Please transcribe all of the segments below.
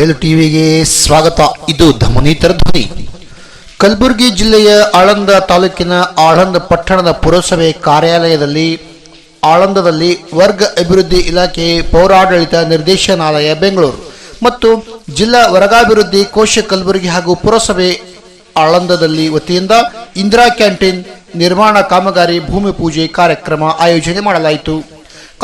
ಬಯಲು ಟಿವಿಗೆ ಸ್ವಾಗತ. ಇದು ಧಮನೀತರ ಧ್ವನಿ. ಕಲಬುರಗಿ ಜಿಲ್ಲೆಯ ಆಳಂದ ತಾಲೂಕಿನ ಆಳಂದ ಪಟ್ಟಣದ ಪುರಸಭೆ ಕಾರ್ಯಾಲಯದಲ್ಲಿ, ಆಳಂದದಲ್ಲಿ ವರ್ಗ ಅಭಿವೃದ್ಧಿ ಇಲಾಖೆ ಪೌರಾಡಳಿತ ನಿರ್ದೇಶನಾಲಯ, ಬೆಂಗಳೂರು ಮತ್ತು ಜಿಲ್ಲಾ ವರ್ಗಾಭಿವೃದ್ಧಿ ಕೋಶ ಕಲಬುರಗಿ ಹಾಗೂ ಪುರಸಭೆ ಆಳಂದದಲ್ಲಿ ವತಿಯಿಂದ ಇಂದಿರಾ ಕ್ಯಾಂಟೀನ್ ನಿರ್ಮಾಣ ಕಾಮಗಾರಿ ಭೂಮಿ ಪೂಜೆ ಕಾರ್ಯಕ್ರಮ ಆಯೋಜನೆ ಮಾಡಲಾಯಿತು.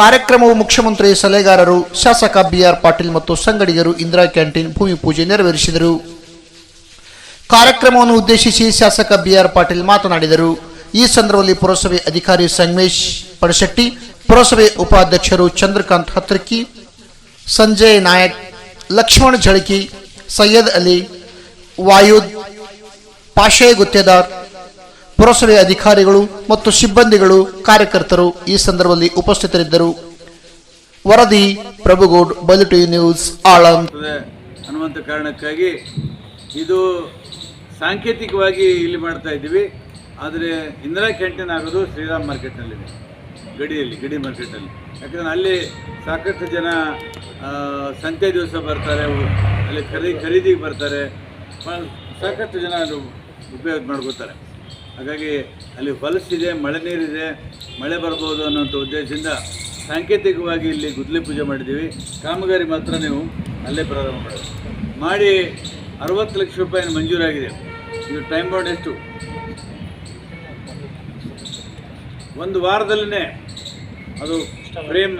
ಕಾರ್ಯಕ್ರಮವು ಮುಖ್ಯಮಂತ್ರಿ ಸಲಹೆಗಾರರು ಶಾಸಕ ಬಿಆರ್ ಪಾಟೀಲ್ ಮತ್ತು ಸಂಗಡಿಗರು ಇಂದಿರಾ ಕ್ಯಾಂಟೀನ್ ಭೂಮಿ ಪೂಜೆ ನೆರವೇರಿಸಿದರು. ಕಾರ್ಯಕ್ರಮವನ್ನು ಉದ್ದೇಶಿಸಿ ಶಾಸಕ ಬಿಆರ್ ಪಾಟೀಲ್ ಮಾತನಾಡಿದರು. ಈ ಸಂದರ್ಭದಲ್ಲಿ ಪುರಸಭೆ ಅಧಿಕಾರಿ ಸಂಗಮೇಶ್ ಪಡಶೆಟ್ಟಿ, ಪುರಸಭೆ ಉಪಾಧ್ಯಕ್ಷರು ಚಂದ್ರಕಾಂತ್ ಹತ್ರಕ್ಕಿ ಸಂಜಯ್ ನಾಯಕ್, ಲಕ್ಷ್ಮಣ್ ಝಳಕಿ ಸೈಯದ್ ಅಲಿ, ವಾಯುದ್ ಪಾಶೆ ಗುತ್ತೇದಾರ್ ಪುರಸಭೆ ಅಧಿಕಾರಿಗಳು ಮತ್ತು ಸಿಬ್ಬಂದಿಗಳು ಕಾರ್ಯಕರ್ತರು ಈ ಸಂದರ್ಭದಲ್ಲಿ ಉಪಸ್ಥಿತರಿದ್ದರು. ವರದಿ, ಪ್ರಭುಗೌಡ್, ಬಲಿಟಿ ನ್ಯೂಸ್ ಆಳಂದ್ ಅನ್ನುವಂಥ ಕಾರಣಕ್ಕಾಗಿ ಇದು ಸಾಂಕೇತಿಕವಾಗಿ ಇಲ್ಲಿ ಮಾಡ್ತಾ ಇದ್ದೀವಿ. ಆದರೆ ಇಂದಿರಾ ಕ್ಯಾಂಟೀನ್ ಆಗೋದು ಶ್ರೀರಾಮ್ ಮಾರ್ಕೆಟ್ನಲ್ಲಿದೆ. ಗಡಿಯಲ್ಲಿ, ಗಡಿ ಮಾರ್ಕೆಟಲ್ಲಿ ಯಾಕಂದರೆ ಅಲ್ಲಿ ಸಾಕಷ್ಟು ಜನ ಸಂತೆ ದಿವಸ ಬರ್ತಾರೆ ಅಲ್ಲಿ ಖರೀದಿ, ಖರೀದಿಗೆ ಬರ್ತಾರೆ. ಸಾಕಷ್ಟು ಜನ ಅದು ಉಪಯೋಗ ಮಾಡ್ಕೋತಾರೆ. ಹಾಗಾಗಿ ಅಲ್ಲಿ ಹೊಲಸಿದೆ, ಮಳೆ ನೀರಿದೆ, ಮಳೆ ಬರ್ಬೋದು ಅನ್ನೋಂಥ ಉದ್ದೇಶದಿಂದ ಸಾಂಕೇತಿಕವಾಗಿ ಇಲ್ಲಿ ಗುದ್ಲಿ ಪೂಜೆ ಮಾಡಿದ್ದೀವಿ. ಕಾಮಗಾರಿ ಮಾತ್ರ ನೀವು ಅಲ್ಲೇ ಪ್ರಾರಂಭ ಮಾಡಿ ಮಾಡಿ ಅರವತ್ತು ಲಕ್ಷ ರೂಪಾಯಿ ಮಂಜೂರಾಗಿದೆ. ಇದು ಟೈಮ್ ಬೌಂಡ್ ಎಷ್ಟು? ಒಂದು ವಾರದಲ್ಲೇ ಅದು ಫ್ರೇಮ್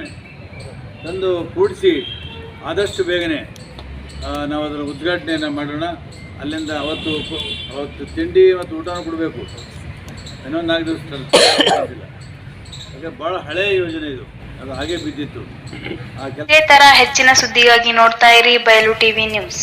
ತಂದು ಕೂಡಿಸಿ ಆದಷ್ಟು ಬೇಗನೆ ನಾವು ಅದರ ಉದ್ಘಾಟನೆಯನ್ನು ಮಾಡೋಣ. ಅಲ್ಲಿಂದ ಅವತ್ತು ಅವತ್ತು ತಿಂಡಿ ಮತ್ತು ಊಟನೂ ಕೊಡಬೇಕು. ಇನ್ನೊಂದು ನಾಲ್ಕು ದಿವಸ ಹಾಗೆ ಭಾಳ ಹಳೆ ಯೋಜನೆ ಇದು. ಅದು ಹಾಗೆ ಬಿದ್ದಿತ್ತು. ಇದೇ ತರ ಹೆಚ್ಚಿನ ಸುದ್ದಿಗಾಗಿ ನೋಡ್ತಾ ಇರಿ ಬಯಲು ಟಿವಿ ನ್ಯೂಸ್.